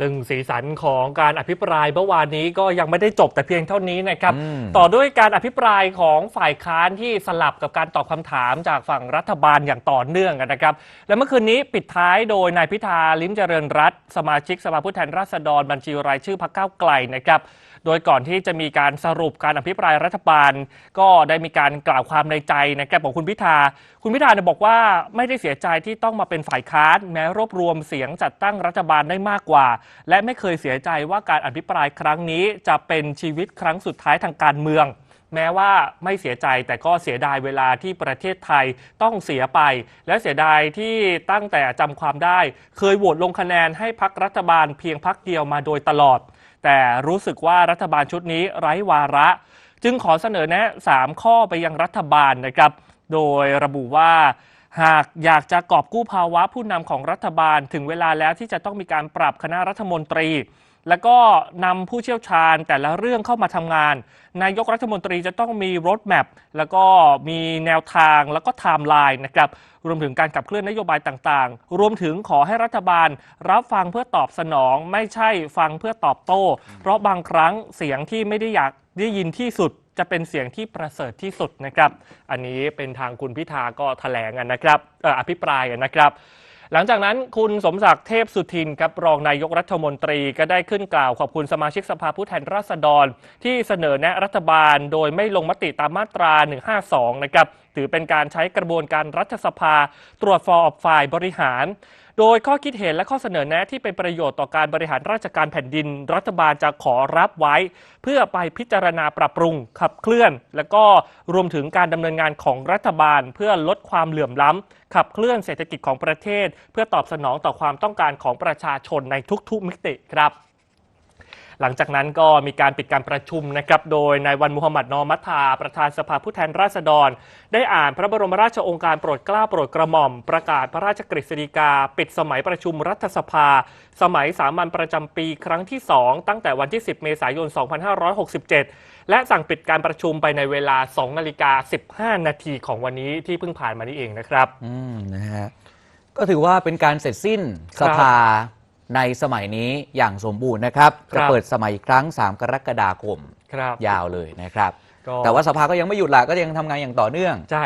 ซึ่งสีสันของการอภิปรายเมื่อวานนี้ก็ยังไม่ได้จบแต่เพียงเท่านี้นะครับ อืม ต่อด้วยการอภิปรายของฝ่ายค้านที่สลับกับการตอบคำถามจากฝั่งรัฐบาลอย่างต่อเนื่องนะครับ และเมื่อคืนนี้ปิดท้ายโดยนายพิธาลิ้มเจริญรัตน์สมาชิกสภาผู้แทนราษฎรบัญชีรายชื่อพรรคก้าวไกลนะครับ โดยก่อนที่จะมีการสรุปการอภิปรายรัฐบาล ก็ได้มีการกล่าวความในใจนะครับของคุณพิธา คุณพิธาเนี่ยบอกว่าไม่ได้เสียใจที่ต้องมาเป็นฝ่ายค้านแม้รวบรวมเสียงจัดตั้งรัฐบาลได้มากกว่าและไม่เคยเสียใจว่าการอภิปรายครั้งนี้จะเป็นชีวิตครั้งสุดท้ายทางการเมือง แม้ว่าไม่เสียใจแต่ก็เสียดายเวลาที่ประเทศไทยต้องเสียไป และเสียดายที่ตั้งแต่จำความได้ เคยโหวตลงคะแนนให้พักรัฐบาลเพียงพักเดียวมาโดยตลอด แต่รู้สึกว่ารัฐบาลชุดนี้ไร้วาระ จึงขอเสนอแนะ 3 ข้อไปยังรัฐบาลนะครับ โดยระบุว่า หากอยากจะกอบกู้ภาวะผู้นำของรัฐบาลถึงเวลาแล้วที่จะต้องมีการปรับคณะรัฐมนตรี แล้วก็นำผู้เชี่ยวชาญแต่ละเรื่องเข้ามาทำงาน นายกรัฐมนตรีจะต้องมีรถแมพแล้วก็มีแนวทางแล้วก็ไทม์ไลน์นะครับรวมถึงการขับเคลื่อนนโยบายต่างๆ รวมถึงขอให้รัฐบาล รับฟังเพื่อตอบสนอง ไม่ใช่ฟังเพื่อตอบโต้ เพราะบางครั้งเสียงที่ไม่ได้อยาก ได้ยินที่สุดจะเป็นเสียงที่ประเสริฐที่สุดนะครับ อันนี้เป็นทางคุณพิธาก็แถลงกันนะครับเอ่ออภิปรายกันนะครับ หลังจากนั้นคุณสมศักดิ์เทพสุทินครับรองนายกรัฐมนตรีก็ได้ขึ้นกล่าวขอบคุณสมาชิกสภาผู้แทนราษฎร ที่เสนอแนะรัฐบาลโดยไม่ลงมติตามมาตรา 152 นะครับ ถือเป็นการใช้กระบวนการรัฐสภา ตรวจสอบฝ่ายบริหาร โดยข้อคิดเห็นและข้อเสนอแนะที่เป็นประโยชน์ต่อการบริหารราชการแผ่นดิน รัฐบาลจะขอรับไว้ เพื่อไปพิจารณาปรับปรุง ขับเคลื่อน และก็รวมถึงการดำเนินงานของรัฐบาล เพื่อลดความเหลื่อมล้ำขับเคลื่อนเศรษฐกิจของประเทศ เพื่อตอบสนองต่อความต้องการของประชาชนในทุกๆมิติครับ หลังจากนั้นก็มีการปิดการประชุมนะครับโดยนายวันมุฮัมมัดนอมัทธาประธานสภาผู้แทนราษฎร ได้อ่านพระบรมราชโองการโปรดเกล้าโปรดกระหม่อม ประกาศพระราชกฤษฎีกา ปิดสมัยประชุมรัฐสภา สมัยสามัญประจำปีครั้งที่ 2 ตั้งแต่วันที่ 10 เมษายน 2567 และสั่งปิดการประชุมไปในเวลา 2 นาฬิกา 15 นาทีของวันนี้ที่เพิ่งผ่านมานี่เองนะครับ อืมนะฮะก็ถือว่าเป็นการเสร็จสิ้นครัสบภา ในสมัยนี้อย่างสมบูรณ์นะครับครับจะเปิดสมัยอีกครั้ง 3 กรกฎาคมครับยาวเลยนะครับก็แต่ว่าสภาก็ยังไม่หยุดละก็ยังทำงานอย่างต่อเนื่องใช่